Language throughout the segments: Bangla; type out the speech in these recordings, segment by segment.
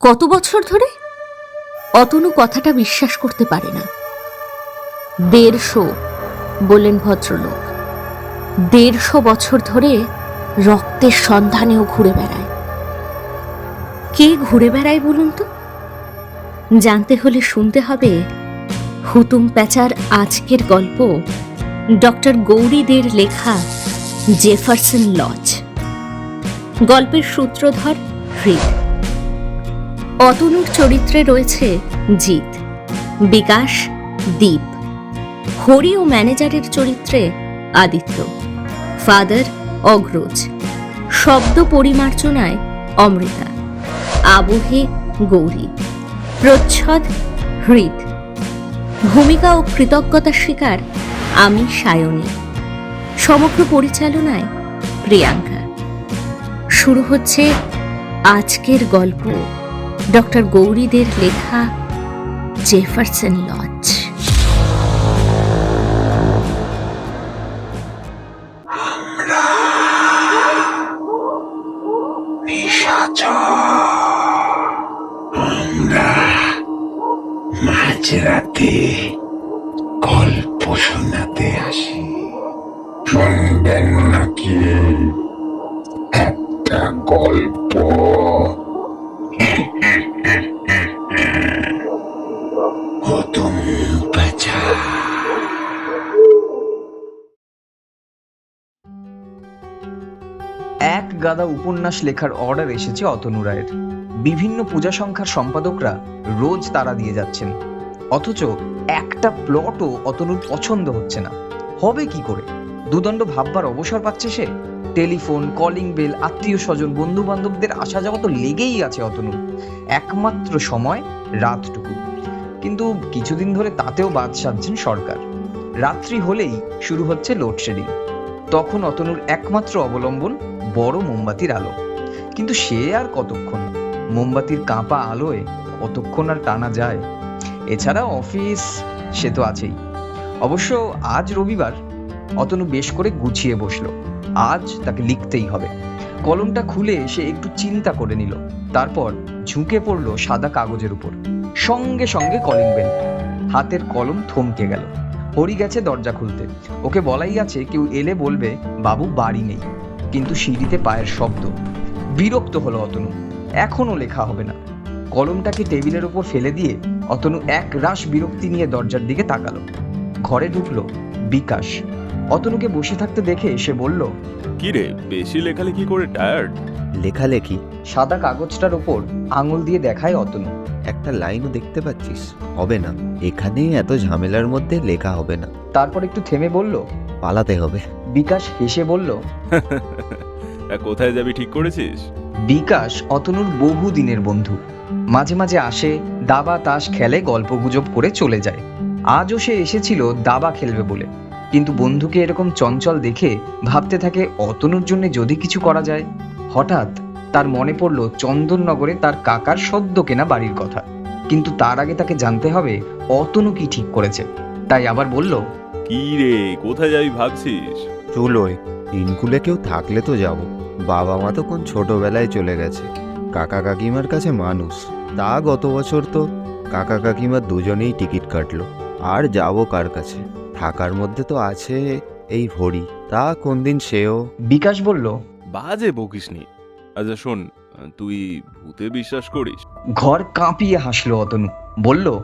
কত বছর ধরে অতনু কথাটা বিশ্বাস করতে পারে না। দেড়শো বললেন ভদ্রলোক। দেড়শো বছর ধরে রক্তের সন্ধানেও ঘুরে বেড়ায়। কে ঘুরে বেড়ায় বলুন তো? জানতে হলে শুনতে হবে হুতুম প্যাচার আজকের গল্প ডক্টর গৌরীদের লেখা জেফারসন লজ। গল্পের সূত্রধর হৃদ। অতনুর চরিত্রে রয়েছে জিৎ, বিকাশ, দীপ। হরি ও ম্যানেজারের চরিত্রে আদিত্য। ফাদার অগ্রজ। শব্দ পরিমার্জনায় অমৃতা। আবহে গৌরী। প্রচ্ছদ হৃদ। ভূমিকা ও কৃতজ্ঞতা শিকার আমি সায়নী। সমগ্র পরিচালনায় প্রিয়াঙ্কা। শুরু হচ্ছে আজকের গল্প ডক্টর গৌরীদের লেখা জেফারসন লজ। আমরা মাঝরাতে শুনবেন নাকি? একটা গল্প। এক গাদা উপন্যাস লেখার অর্ডার এসেছে অতনু রায়ের। বিভিন্ন পূজা সংখ্যার সম্পাদকরা রোজ তারা দিয়ে যাচ্ছেন। অথচ একটা প্লটও অতনুর পছন্দ হচ্ছে না। হবে কি করে? দুদণ্ড ভাববার অবসর পাচ্ছে সে? টেলিফোন কলিং বেল আত্মীয় স্বজন বন্ধু বান্ধবদের আসা যাওয়া তো লেগেই আছে অতনুর একমাত্র সময় রাতটুকু। কিন্তু কিছুদিন ধরে তাতেও বাদ সাধছেন সরকার। রাত্রি হলেই শুরু হচ্ছে লোডশেডিং তখন অতনুর একমাত্র অবলম্বন বড় মোমবাতির আলো। কিন্তু সে আর কতক্ষণ? মোমবাতির কাঁপা আলোয় কতক্ষণ আর টানা যায়? এছাড়া অফিস সে তো আছেই। অবশ্য আজ রবিবার অতনু বেশ করে গুছিয়ে বসল। আজ তাকে লিখতেই হবে। কলমটা খুলে সে একটু চিন্তা করে নিল। তারপর ঝুঁকে পড়ল সাদা কাগজের উপর। সঙ্গে সঙ্গে কলিং বেল। হাতের কলম থমকে গেল। হরি গেছে দরজা খুলতে। ওকে বলাই আছে কেউ এলে বলবে, বাবু, বাড়ি নেই। কিন্তু সিঁড়িতে পায়ের শব্দ। বিরক্ত হলো অতনু। এখনও লেখা হবে না। কলমটাকে টেবিলের উপর ফেলে দিয়ে অতনু এক রাশ বিরক্তি নিয়ে দরজার দিকে তাকালো। ঘরে ঢুকলো বিকাশ। অতনুকে বসে থাকতে দেখে সে বলল কি রে বেশি লেখালেখি করে টায়ার্ড লেখালেখি? সাদা কাগজটার ওপর আঙুল দিয়ে দেখায় অতনু। একটা লাইনও দেখতে পাচ্ছিস? হবে না। এখানে এত ঝামেলার মধ্যে লেখা হবে না। তারপর একটু থেমে বলল পালাতে হবে। বিকাশ হেসে বলল কোথায় যাবি ঠিক করেছিস? বিকাশ অতনুর বহু দিনের বন্ধু। মাঝে মাঝে আসে দাবা তাস খেলে গল্পগুজব করে চলে যায়। আজও সে এসেছিল দাবা খেলবে বলে। কিন্তু বন্ধুকে এরকম চঞ্চল দেখে ভাবতে থাকে অতনুর জন্য যদি কিছু করা যায়। হঠাৎ তার মনে পড়ল চন্দননগরে তার কাকার সদ্য কেনা বাড়ির কথা। কিন্তু তার আগে তাকে জানতে হবে অতনু কি ঠিক করেছে। তাই আবার বলল কি রে কোথায় যাবি ভাবছিস? চুলোয় ইনকুলে কেউ থাকলে তো যাব। বাবা মা তো কোন ছোটবেলায় চলে গেছে। কাকা কাকিমার কাছে মানুষ। তা গত বছর তো কাকা কাকিমা দুজনেই টিকিট কাটলো। আর যাব কার কাছে? থাকার মধ্যে তো আছে এই হরি তা কোন দিন সেও? বিকাশ বলল বাজে বকিসনি। আচ্ছা শোন তুই ভূতে বিশ্বাস করিস? ঘর কাঁপিয়ে হাসলো অতনু। বলল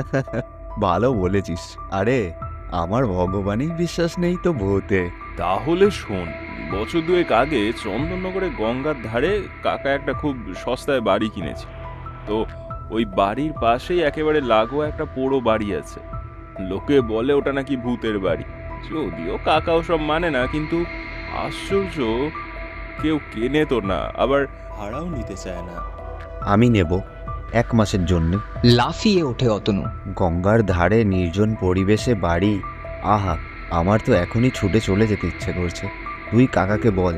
ভালো বলেছিস। আরে আমার ভগবানই বিশ্বাস নেই তো ভূতে। তাহলে শোন বছর দুয়েক আগে চন্দননগরে গঙ্গার ধারে কাকা একটা খুব সস্তায় বাড়ি কিনেছে। তো ওই বাড়ির পাশেই একেবারে লাগোয়া একটা পোড়ো বাড়ি আছে। লোকে বলে ওটা নাকি ভূতের বাড়ি। যদিও কাকাও সব মানে না কিন্তু আশ্চর্য কেউ কেনে তো না আবার ভাড়াও নিতে চায় না। আমি নেব এক মাসের জন্য। লাফিয়ে ওঠে অতনু। গঙ্গার ধারে নির্জন পরিবেশে বাড়ি। আহা আমার তো এখনই ছুটে চলে যেতে ইচ্ছে করছে। তুই কাকাকে বল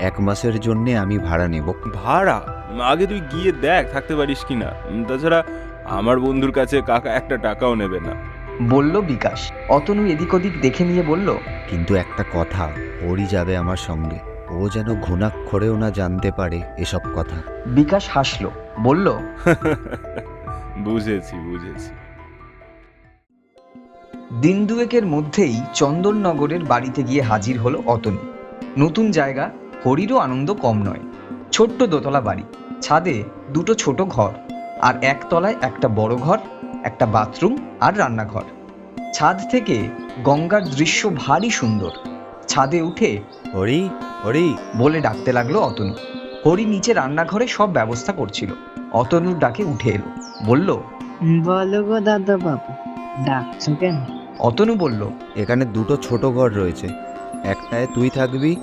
এক মাসের জন্যে আমি ভাড়া নেব। ভাড়া? আগে তুই গিয়ে দেখ থাকতে পারিস কিনা। উম, তাছাড়া আমার বন্ধুর কাছে কাকা একটা টাকাও নেবে না। বলল বিকাশ। অতনু এদিক ওদিক দেখে নিয়ে বলল কিন্তু একটা কথা ওরই যাবে আমার সঙ্গে। ও যেন ঘুণাক্ষরেও না জানতে পারে এসব কথা। বিকাশ হাসলো বলল বুঝেছি বুঝেছি। দিন দুয়েকের মধ্যেই চন্দননগরের বাড়িতে গিয়ে হাজির হলো অতনু। নতুন জায়গা হরিরও আনন্দ কম নয়। ছোট্ট দোতলা বাড়ি। ছাদে দুটো ছোট ঘর আর একতলায় একটা বড় ঘর একটা বাথরুম আর রান্নাঘর। ছাদ থেকে গঙ্গার দৃশ্য ভারী সুন্দর। ছাদে উঠে হরি হরি। বলে ডাকতে লাগল অতনু। হরি নিচে রান্নাঘরে সব ব্যবস্থা করছিল। অতনুর ডাকে উঠে এলো। বলল বলো গো দাদা বাবু ডাকছো কেন? অতনু বলল এখানে দুটো ছোট ঘর রয়েছে। একটায় তুই থাকবি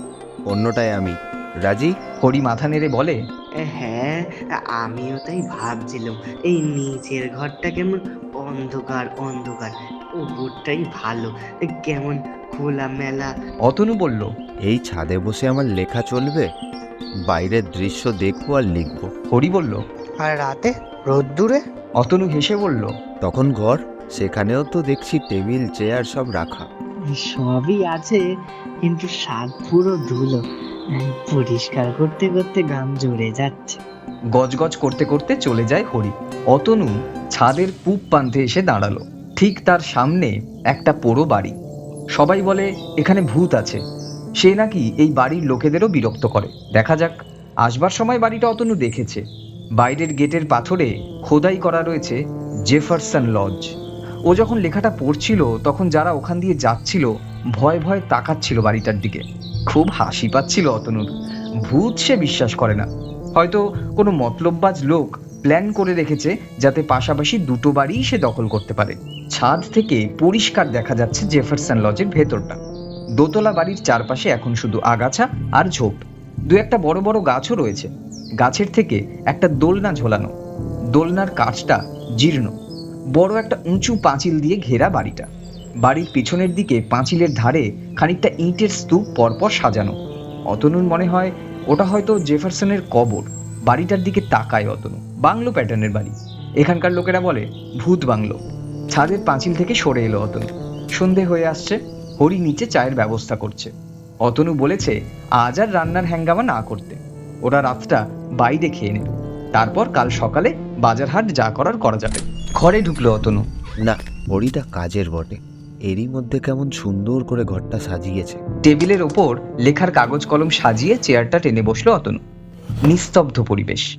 অন্যটায় আমি। রাজি? হরি মাথা নেড়ে বলে হ্যাঁ আমিও তাই ভাবছিলাম এই নিচের ঘরটা কেমন অন্ধকার অন্ধকার উপরটাই ভালো কেমন খোলা মেলা অতনু বলল এই ছাদে বসে আমার লেখা চলবে? বাইরের দৃশ্য দেখব আর লিখব। হরি বলল আর রাতে? রোদ্দুরে? অতনু হেসে বলল তখন ঘর সেখানেও তো দেখছি টেবিল চেয়ার সব রাখা। সবই আছে কিন্তু স্বাদ পুরো ধুলো। পরিষ্কার করতে করতে গাম জুড়ে যাচ্ছে। গজগজ করতে করতে চলে যায় হরি। অতনু ছাদের পূব প্রান্তে এসে দাঁড়াল। ঠিক তার সামনে একটা পোড়ো বাড়ি। সবাই বলে, এখানে ভূত আছে। সে নাকি এই বাড়ির লোকেদেরও বিরক্ত করে। দেখা যাক, আসবার সময় বাড়িটা অতনু দেখেছে। বাইরের গেটের পাথরে খোদাই করা রয়েছে জেফারসন লজ। ও যখন লেখাটা পড়ছিল, তখন যারা ওখান দিয়ে যাচ্ছিল, ভয় ভয় তাকাচ্ছিল বাড়িটার দিকে। খুব হাসি পাচ্ছিল অতনুর। ভূত সে বিশ্বাস করে না। হয়তো কোনো মতলববাজ লোক প্ল্যান করে রেখেছে যাতে পাশাপাশি দুটো বাড়িই সে দখল করতে পারে। ছাদ থেকে পরিষ্কার দেখা যাচ্ছে জেফারসন লজের ভেতরটা। দোতলা বাড়ির চারপাশে এখন শুধু আগাছা আর ঝোপ। দু একটা বড় বড় গাছও রয়েছে। গাছের থেকে একটা দোলনা ঝোলানো। দোলনার কাঠটা জীর্ণ। বড় একটা উঁচু পাঁচিল দিয়ে ঘেরা বাড়িটা। বাড়ির পিছনের দিকে পাঁচিলের ধারে খানিকটা ইঁটের স্তূপ পরপর সাজানো। অতনুর মনে হয় ওটা হয়তো জেফারসনের কবর। বাড়িটার দিকে তাকায় অতনু। বাংলো প্যাটার্নের বাড়ি। এখানকার লোকেরা বলে ভূত বাংলো। ছাদের পাঁচিল থেকে সরে এলো অতনু। সন্ধে হয়ে আসছে, হরি নিচে চায়ের ব্যবস্থা করছে। অতনু বলেছে, আজ আর রান্নার হ্যাঙ্গামা না করতে। ওরা রাতটা বাইরে খেয়ে নেবে। তারপর কাল সকালে বাজার হাট যা করার করা যাবে। ঘরে ঢুকলো অতনু। না, হরিটা কাজের বটে। এরই মধ্যে কেমন সুন্দর করে ঘরটা সাজিয়েছে। টেবিলের ওপর লেখার কাগজ কলম সাজিয়ে চেয়ারটা টেনে বসল অতনু। নিস্তব্ধ পরিবেশ।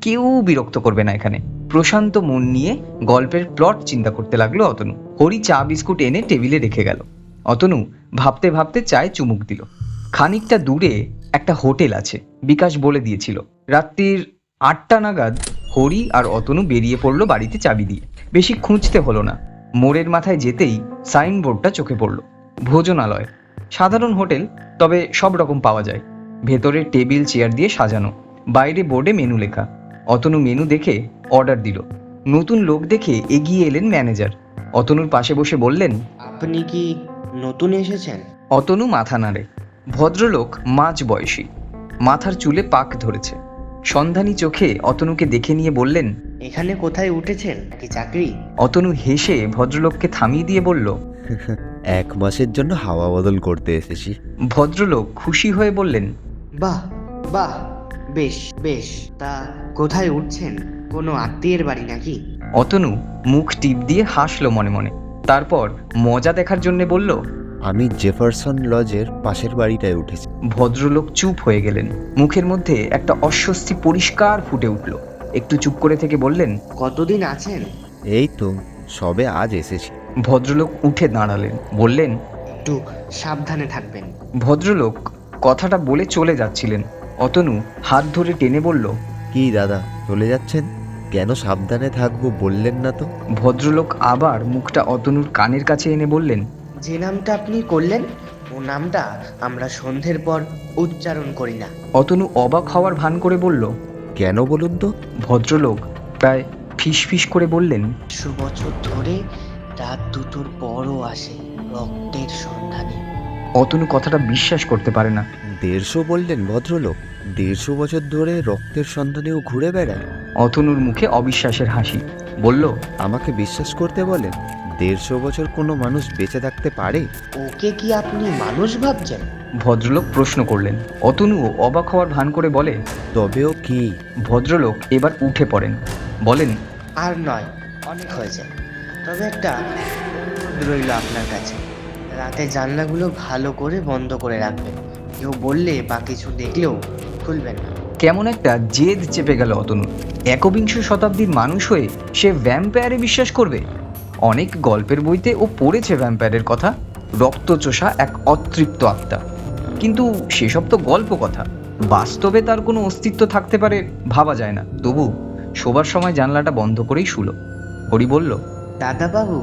কেউ বিরক্ত করবে না এখানে। প্রশান্ত মন নিয়ে গল্পের প্লট চিন্তা করতে লাগল অতনু। হরি চা, বিস্কুট এনে টেবিলে রেখে গেল। অতনু ভাবতে ভাবতে চায় চুমুক দিল। খানিকটা দূরে একটা হোটেল আছে, বিকাশ বলে দিয়েছিল। রাত্রির আটটা নাগাদ হরি আর অতনু বেরিয়ে পড়ল বাড়িতে চাবি দিয়ে। বেশি খুঁজতে হলো না। মোড়ের মাথায় যেতেই সাইনবোর্ডটা চোখে পড়ল। ভোজনালয়। সাধারণ হোটেল তবে সব রকম পাওয়া যায়। ভেতরে টেবিল চেয়ার দিয়ে সাজানো। বাইরে বোর্ডে মেনু লেখা। অতনু মেনু দেখে অর্ডার দিল। নতুন লোক দেখে এগিয়ে এলেন ম্যানেজার। অতনুর পাশে বসে বললেন আপনি কি নতুন এসেছেন? অতনু মাথা নাড়ে। ভদ্রলোক মাঝ বয়সী মাথার চুলে পাক ধরেছে। সন্ধানী চোখে অতনুকে দেখে নিয়ে বললেন এখানে কোথায় উঠেছেন? কি চাকরি? অতনু হেসে ভদ্রলোককে থামিয়ে দিয়ে বলল এক মাসের জন্য হাওয়া বদল করতে এসেছি। ভদ্রলোক খুশি হয়ে বললেন বাহ বাহ বেশ বেশ। তা কোথায় উঠছেন? কোনো আত্মীয়ের বাড়ি নাকি? অতনু মুখ টিপ দিয়ে হাসলো মনে মনে। তারপর মজা দেখার জন্য বলল আমি জেফারসন লজের পাশের বাড়িটায় উঠেছি। ভদ্রলোক চুপ হয়ে গেলেন। মুখের মধ্যে একটা অস্বস্তি পরিষ্কার ফুটে উঠল। একটু চুপ করে থেকে বললেন কতদিন আছেন? এই তো সবে আজ এসেছি। ভদ্রলোক উঠে দাঁড়ালেন বললেন একটু সাবধানে থাকবেন। ভদ্রলোক কথাটা বলে চলে যাচ্ছিলেন। অতনু হাত ধরে টেনে বলল কি দাদা চলে যাচ্ছেন? কেন সাবধানে থাকব বললেন না তো? ভদ্রলোক আবার মুখটা অতনুর কানের কাছে এনে বললেন যে নামটা আপনি করলেন ও নামটা আমরা সন্ধ্যের পর উচ্চারণ করি না। অতনু অবাক হওয়ার ভান করে বলল কেন বলুন তো? ভদ্রলোক প্রায় ফিস ফিস করে বললেন একশো বছর ধরে রাত দুটোর পরও আসে রক্তের সন্ধানে। অতনু কথাটা বিশ্বাস করতে পারে না। দেড়শো বললেন ভদ্রলোক দেড়শো বছর ধরে রক্তের সন্ধানেও ঘুরে বেড়ায়। অতনুর মুখে অবিশ্বাসের হাসি। বলল আমাকে বিশ্বাস করতে বলেন দেড়শো বছর কোনো মানুষ বেঁচে থাকতে পারে? ওকে কি আপনি মানুষ ভাবছেন? ভদ্রলোক প্রশ্ন করলেন। অতনুও অবাক হওয়ার ভান করে বলে তবেও কি? ভদ্রলোক এবার উঠে পড়েন। বলেন আর নয় অনেক হয়েছে। তবে একটা রইল আপনার কাছে। রাতে জানলাগুলো ভালো করে বন্ধ করে রাখবেন। কেউ বললে বা কিছু দেখলেও খুলবেন না। কেমন একটা জেদ চেপে গেল অতনুর একবিংশ শতাব্দীর মানুষ হয়ে সে ভ্যাম্পায়ারে বিশ্বাস করবে? অনেক গল্পের বইতে ও পড়েছে ভ্যাম্পায়ারের কথা। রক্তচোষা এক অতৃপ্ত আত্মা। কিন্তু সেসব তো গল্প কথা। বাস্তবে তার কোনো অস্তিত্ব থাকতে পারে ভাবা যায় না। তবু শোবার সময় জানলাটা বন্ধ করেই শুলো। হরি বলল দাদাবাবু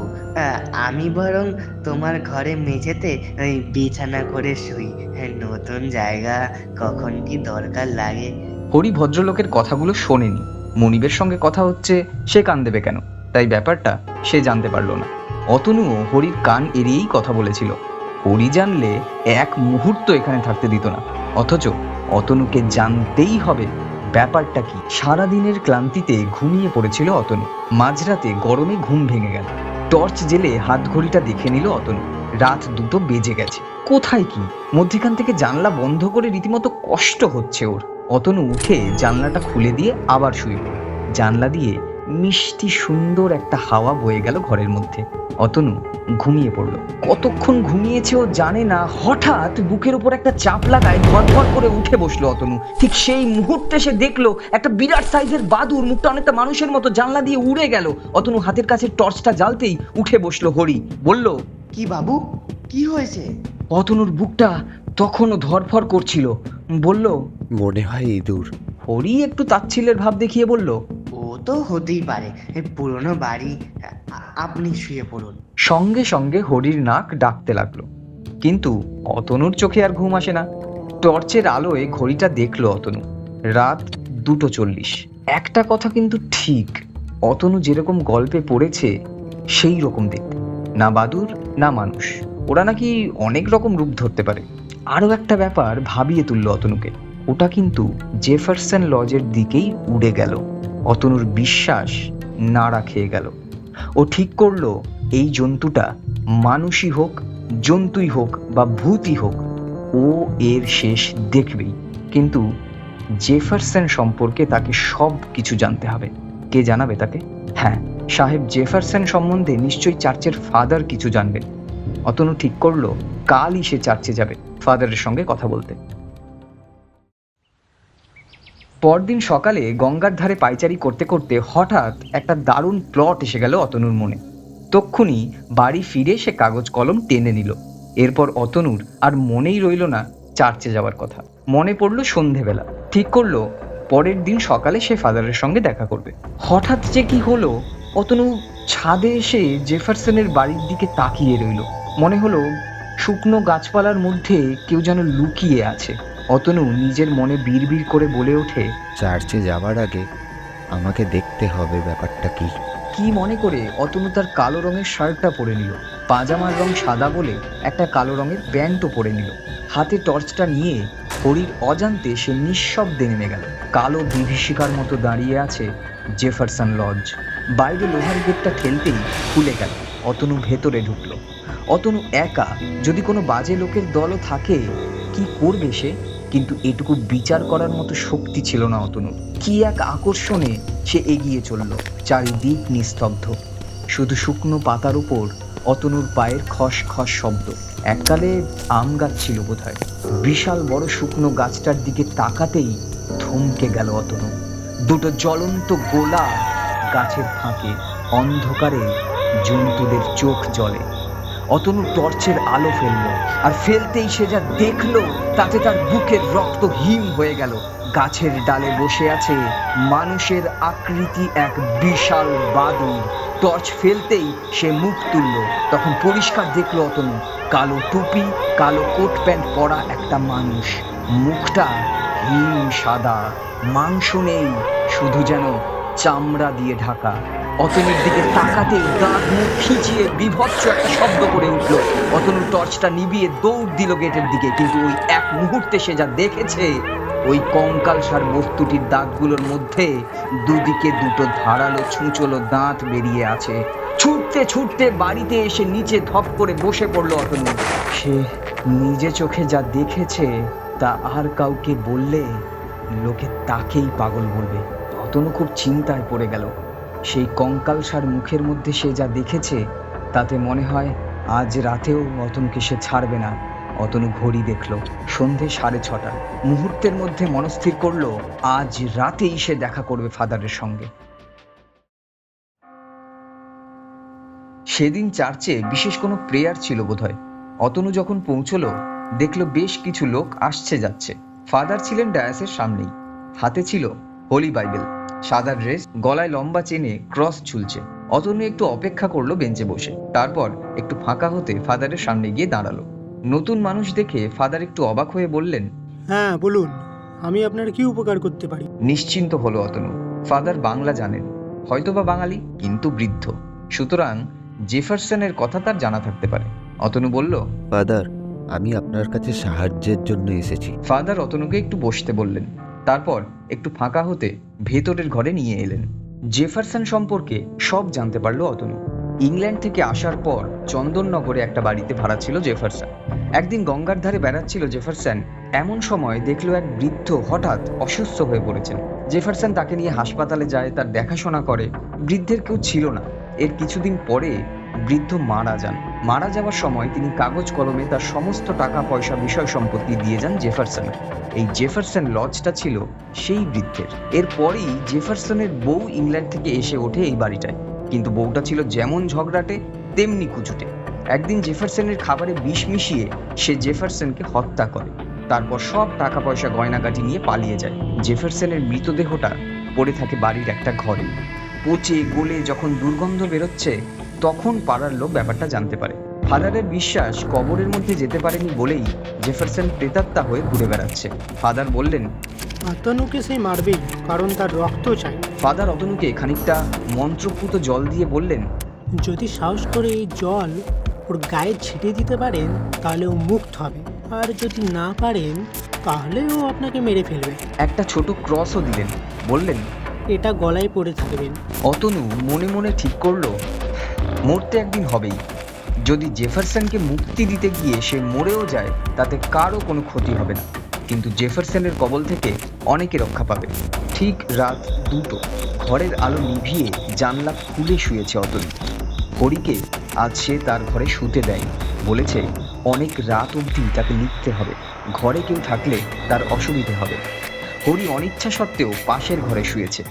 আমি বরং তোমার ঘরে মেঝেতে ওই বিছানা করে শুই। হ্যাঁ, নতুন জায়গা কখন কি দরকার লাগে? হরি ভদ্রলোকের কথাগুলো শোনেনি। মনিবের সঙ্গে কথা হচ্ছে সে কান দেবে কেন? তাই ব্যাপারটা সে জানতে পারল না। অতনুও হরির কান এড়িয়েই কথা বলেছিল। হরি জানলে এক মুহূর্ত এখানে থাকতে দিত না। অথচ অতনুকে জানতেই হবে ব্যাপারটা কি। সারাদিনের ক্লান্তিতে ঘুমিয়ে পড়েছিল অতনু। মাঝরাতে গরমে ঘুম ভেঙে গেল। টর্চ জেলে হাত ঘড়িটা দেখে নিল অতনু। রাত দুটো বেজে গেছে। কোথায় কি? মধ্যিখান থেকে জানলা বন্ধ করে রীতিমতো কষ্ট হচ্ছে ওর। অতনু উঠে জানলাটা খুলে দিয়ে আবার শুয়ে পড়ল। জানলা দিয়ে মিষ্টি সুন্দর একটা হাওয়া বয়ে গেল ঘরের মধ্যে। অতনু ঘুমিয়ে পড়ল। কতক্ষণ ঘুমিয়েছে ও জানে না হঠাৎ বুকের উপর একটা চাপ লাগায় ধরধর করে উঠে বসল অতনু। ঠিক সেই মুহূর্তে সে দেখল একটা বিরাট সাইজের বাদুর মুখটা অনেকটা মানুষের মতো জানলা দিয়ে উড়ে গেল। অতনু হাতের কাছে টর্চটা জ্বালতেই উঠে বসল হরি। বলল কি বাবু? কি হয়েছে? অতনুর বুকটা তখনও ধরফর করছিল। বলল মনে হয় ইঁদুর। হরি একটু তাচ্ছিলের ভাব দেখিয়ে বলল তো হতেই পারে। পুরনো বাড়ি আপনি শুয়ে পড়ুন। সঙ্গে সঙ্গে হরির নাক ডাকতে লাগল। কিন্তু অতনুর চোখে আর ঘুম আসে না। টর্চের আলোয় ঘড়িটা দেখল অতনু। রাত দুটো চল্লিশ। একটা কথা কিন্তু ঠিক। অতনু যেরকম গল্পে পড়েছে, সেই রকম দেখতে। না বাদুর, না মানুষ। ওরা নাকি অনেক রকম রূপ ধরতে পারে। আরও একটা ব্যাপার ভাবিয়ে তুললো অতনুকে। ওটা কিন্তু জেফারসন লজের দিকেই উড়ে গেল। অতনুর বিশ্বাস নাড়া খেয়ে গেল। ও ঠিক করল, এই জন্তুটা মানুষই হোক, জন্তুই হোক বা ভূতই হোক, ও এর শেষ দেখবেই। কিন্তু জেফারসন সম্পর্কে তাকে সব কিছু জানতে হবে। কে জানাবে তাকে? হ্যাঁ সাহেব জেফারসন সম্বন্ধে নিশ্চয়ই চার্চের ফাদার কিছু জানবেন। অতনু ঠিক করল, কালই সে চার্চে যাবে, ফাদারের সঙ্গে কথা বলতে। পরদিন সকালে গঙ্গার ধারে পাইচারি করতে করতে হঠাৎ একটা দারুণ প্লট এসে গেল অতনুর মনে। তক্ষুনি বাড়ি ফিরে সে কাগজ কলম টেনে নিল। এরপর অতনুর আর মনেই রইল না চার্চে যাওয়ার কথা। মনে পড়ল সন্ধেবেলা। ঠিক করল পরের দিন সকালে সে ফাদারের সঙ্গে দেখা করবে। হঠাৎ যে কি হলো, অতনু ছাদে এসে জেফারসনের বাড়ির দিকে তাকিয়ে রইল। মনে হলো শুকনো গাছপালার মধ্যে কেউ যেন লুকিয়ে আছে। অতনু নিজের মনে বিড়বিড় করে বলে ওঠে চার্চে যাওয়ার আগে আমাকে দেখতে হবে ব্যাপারটা কি? কি মনে করে অতনু তার কালো রঙের শার্টটা পরে নিল পাজামার রং সাদা বলে একটা কালো রঙের প্যান্টও পরে নিল। হাতে টর্চটা নিয়ে হরির অজান্তে সে নিঃশব্দে নেমে গেল। কালো বিভীষিকার মতো দাঁড়িয়ে আছে জেফারসন লজ। বাইরে লোহার গেটটা ঠেলতেই খুলে গেল। অতনু ভেতরে ঢুকলো। অতনু একা যদি কোনো বাজে লোকের দলও থাকে কি করবে সে? কিন্তু এটুকু বিচার করার মতো শক্তি ছিল না অতনুর। কি এক আকর্ষণে সে এগিয়ে চলল, চারিদিক নিস্তব্ধ। শুধু শুকনো পাতার উপর অতনুর পায়ের খস খস শব্দ। এককালে আম গাছ ছিল বোধহয়। বিশাল বড় শুকনো গাছটার দিকে তাকাতেই থমকে গেল অতনু। দুটো জ্বলন্ত গোলা গাছের ফাঁকে অন্ধকারে জন্তুদের চোখ জ্বলে অতনু টর্চের আলো ফেলল, আর ফেলতেই সে যা দেখল, তাতে তার বুকের রক্ত হিম হয়ে গেল। গাছের ডালে বসে আছে মানুষের আকৃতি এক বিশাল বাদুর টর্চ ফেলতেই সে মুখ তুলল, তখন পরিষ্কার দেখল অতনু, কালো টুপি, কালো কোট প্যান্ট পরা একটা মানুষ। মুখটা হিম সাদা, মাংস নেই, শুধু যেন চামড়া দিয়ে ঢাকা। অতনুর দিকে তাকাতেই দাঁত মুখ খিচিয়ে বিভৎস একটা শব্দ করে উঠল। অতনু টর্চটা নিবিয়ে দৌড় দিল গেটের দিকে, কিন্তু ওই এক মুহূর্তে সে যা দেখেছে, ওই কঙ্কালসার বস্তুটির দাঁতগুলোর মধ্যে দুদিকে দুটো ধারালো ছুঁচলো দাঁত বেরিয়ে আছে। ছুটতে ছুটতে বাড়িতে এসে নিচে ধপ করে বসে পড়ল অতনু। সে নিজে চোখে যা দেখেছে, তা আর কাউকে বললে লোকে তাকেই পাগল বলবে। অতনু খুব চিন্তায় পড়ে গেল। সেই কঙ্কালসার মুখের মধ্যে সে যা দেখেছে, তাতে মনে হয় আজ রাতেও অতনুকে সে ছাড়বে না। অতনু ঘড়ি দেখল, সন্ধে সাড়ে ছটা। মুহূর্তের মধ্যে মনস্থির করল, আজ রাতেই সে দেখা করবে ফাদারের সঙ্গে। সেদিন চার্চে বিশেষ কোনো প্রেয়ার ছিল বোধহয়। অতনু যখন পৌঁছলো, দেখল বেশ কিছু লোক আসছে যাচ্ছে ফাদার ছিলেন ডায়াসের সামনেই। হাতে ছিল হোলি বাইবেল। সাদা ড্রেস গলায় লম্বা চেনে ক্রস ঝুলছে। অতনু একটু অপেক্ষা করল বেঞ্চে বসে। তারপর একটু ফাঁকা হতে ফাদারের সামনে গিয়ে দাঁড়াল। নতুন মানুষ দেখে ফাদার একটু অবাক হয়ে বললেন হ্যাঁ বলুন আমি আপনার কি উপকার করতে পারি? নিশ্চিন্ত হলো অতনু। ফাদার বাংলা জানেন হয়তোবা বাঙালি কিন্তু বৃদ্ধ। সুতরাং জেফারসনের কথা তার জানা থাকতে পারে। অতনু বলল ফাদার আমি আপনার কাছে সাহায্যের জন্য এসেছি। ফাদার অতনুকে একটু বসতে বললেন। তারপর একটু ফাঁকা হতে ভেতরের ঘরে নিয়ে এলেন। জেফারসন সম্পর্কে সব জানতে পারল অতনু। ইংল্যান্ড থেকে আসার পর চন্দননগরে একটা বাড়িতে ভাড়া ছিল জেফারসন। একদিন গঙ্গার ধারে বেড়াচ্ছিল জেফারসন, এমন সময় দেখল এক বৃদ্ধ হঠাৎ অসুস্থ হয়ে পড়েছেন। জেফারসন তাকে নিয়ে হাসপাতালে যায়, তার দেখাশোনা করে। বৃদ্ধের কেউ ছিল না। এর কিছুদিন পরে বৃদ্ধ মারা যান। মারা যাওয়ার সময় তিনি কাগজ কলমে তার সমস্ত টাকা পয়সা বিষয় সম্পত্তি দিয়ে যান জেফারসনের। এই জেফারসন লজটা ছিল সেই বৃদ্ধের। এরপরেই জেফারসনের বউ ইংল্যান্ড থেকে এসে ওঠে এই বাড়িটায়। কিন্তু বউটা ছিল যেমন ঝগড়াটে, তেমনি কুচুটে। একদিন জেফারসনের খাবারে বিষ মিশিয়ে সে জেফারসনকে হত্যা করে। তারপর সব টাকা পয়সা গয়নাগাটি নিয়ে পালিয়ে যায়। জেফারসনের মৃতদেহটা পড়ে থাকে বাড়ির একটা ঘরে। পচে, গলে যখন দুর্গন্ধ বেরোচ্ছে, তখন পাড়ার লোক ব্যাপারটা জানতে পারে। ফাদারের বিশ্বাস কবরের মধ্যে যেতে পারেনি বলেই জেফারসন প্রেতাত্মা হয়ে ঘুরে বেড়াচ্ছে। ফাদার বললেন আতনুকে সে মারবেই কারণ তার রক্ত চাই। ফাদার অতনুকে খানিকটা মন্ত্রপুত জল দিয়ে বললেন যদি সাহস করে এই জল ওর গায়ে ছিটিয়ে দিতে পারেন তাহলে ও মুক্ত হবে। আর যদি না পারেন তাহলে ও আপনাকে মেরে ফেলবে। একটা ছোট ক্রসও দিলেন বললেন এটা গলায় পড়ে থাকবেন। অতনু মনে মনে ঠিক করল মরতে একদিন হবেই। যদি জেফারসনকে মুক্তি দিতে গিয়ে সে মরেও যায়, তাতে কারও কোনো ক্ষতি হবে না। কিন্তু জেফারসনের কবল থেকে অনেকে রক্ষা পাবে। ঠিক রাত দুটো, ঘরের আলো নিভিয়ে জানলা খুলে শুয়েছে অতনু হরিকে আজ সে তার ঘরে শুতে দেয় বলেছে, অনেক রাত অবধি তাকে লিখতে হবে। ঘরে কেউ থাকলে তার অসুবিধে হবে। হরি অনিচ্ছা সত্ত্বেও পাশের ঘরে শুয়েছে।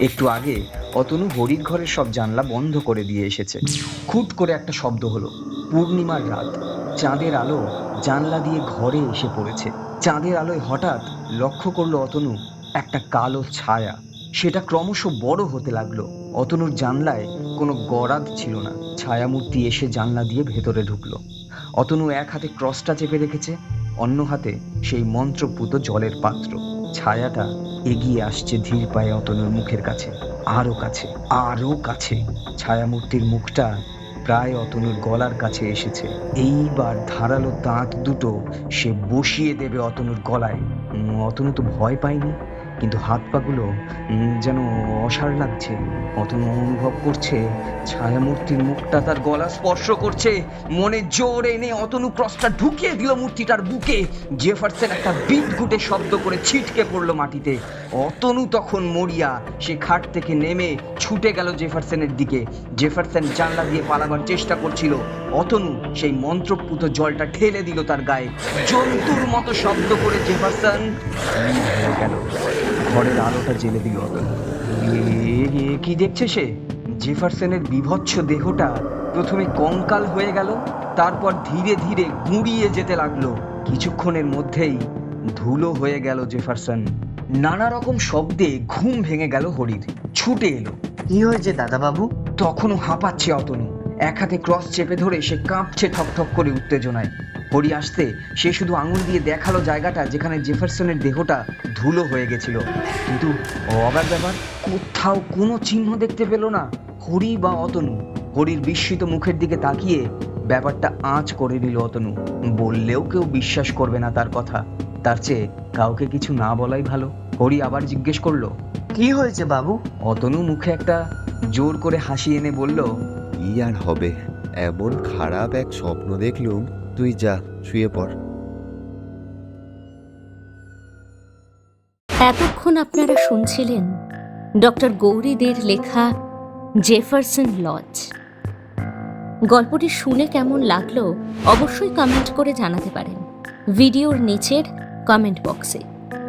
একটু আগে অতনু হরির ঘরের সব জানলা বন্ধ করে দিয়ে এসেছে। খুট করে একটা শব্দ হলো, পূর্ণিমার রাত। চাঁদের আলো জানলা দিয়ে ঘরে এসে পড়েছে। চাঁদের আলোয় হঠাৎ লক্ষ্য করল অতনু একটা কালো ছায়া। সেটা ক্রমশ বড় হতে লাগল। অতনুর জানলায় কোনো গরাদ ছিল না। ছায়ামূর্তি এসে জানলা দিয়ে ভেতরে ঢুকলো। অতনু এক হাতে ক্রসটা চেপে রেখেছে, অন্য হাতে সেই মন্ত্রপুত জলের পাত্র। ছায়াটা এগিয়ে আসছে ধীর পায়ে অতনুর মুখের কাছে আরও কাছে আরও কাছে। ছায়ামূর্তির মুখটা প্রায় অতনুর গলার কাছে এসেছে। এইবার ধারালো দাঁত দুটো সে বসিয়ে দেবে অতনুর গলায়। অতনু তো ভয় পায়নি। কিন্তু হাত পাগুলো যেন অসার লাগছে। অতনু অনুভব করছে, ছায়ামূর্তির মুখটা তার গলা স্পর্শ করছে। মনে জোর এনে অতনু ক্রসটা ঢুকিয়ে দিল মূর্তিটার বুকে। জেফারসন একটা বিট গুটে শব্দ করে ছিটকে পড়ল মাটিতে। অতনু তখন মরিয়া, সে খাট থেকে নেমে ছুটে গেল জেফারসনের দিকে। জেফারসন জানলা দিয়ে পালাবার চেষ্টা করছিল। অতনু সেই মন্ত্রপুত জলটা ঠেলে দিল তার গায়ে। জন্তুর মতো শব্দ করে জেফারসন হয়ে গেল। ঘরের আলোটা জেলে দিল অতনু। কি দেখছে সে? জেফারসনের বিভৎস দেহটা প্রথমে কঙ্কাল হয়ে গেল তারপর ধীরে ধীরে গুঁড়িয়ে যেতে লাগল। কিছুক্ষণের মধ্যেই ধুলো হয়ে গেল জেফারসন। নানা রকম শব্দে ঘুম ভেঙে গেল হরির। ছুটে এলো। কি হয়েছে দাদাবাবু? তখনও হাঁপাচ্ছে অতনু। এক হাতে ক্রস চেপে ধরে সে কাঁপছে ঠক ঠক করে উত্তেজনায়। হরি আসতে সে শুধু আঙুল দিয়ে দেখাল জায়গাটা যেখানে জেফারসনের দেহটা ধুলো হয়ে গেছিল। কিন্তু অবাক ব্যাপার কোথাও কোনো চিহ্ন দেখতে পেল না হরি বা অতনু। হরির বিস্মিত মুখের দিকে তাকিয়ে ব্যাপারটা আঁচ করে দিল অতনু। বললেও কেউ বিশ্বাস করবে না তার কথা। তার চেয়ে কাউকে কিছু না বলাই ভালো। হরি আবার জিজ্ঞেস করল কি হয়েছে বাবু? অতনু মুখে একটা জোর করে হাসি এনে বলল কি আর হবে? এমন খারাপ এক স্বপ্ন দেখলুম। তুই যা, শুয়ে পড়। এতক্ষণ আপনারা শুনছিলেন ডক্টর গৌরীদের লেখা জেফারসন লজ। গল্পটি শুনে কেমন লাগল অবশ্যই কমেন্ট করে জানাতে পারেন। ভিডিওর নিচের কমেন্ট বক্সে।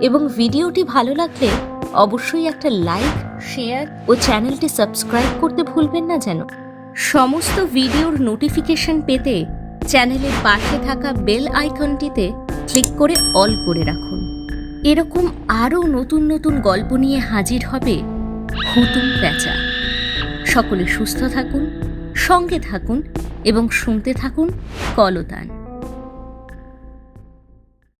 এবং ভিডিওটি ভালো লাগলে অবশ্যই একটা লাইক, শেয়ার ও চ্যানেলটি সাবস্ক্রাইব করতে ভুলবেন না যেন। সমস্ত ভিডিওর নোটিফিকেশন পেতে চ্যানেলের পাশে থাকা বেল আইকনটিতে ক্লিক করে অল করে রাখুন। এরকম আরও নতুন নতুন গল্প নিয়ে হাজির হবে হুতুম প্যাঁচা। সকলে সুস্থ থাকুন, সঙ্গে থাকুন এবং শুনতে থাকুন কলতান।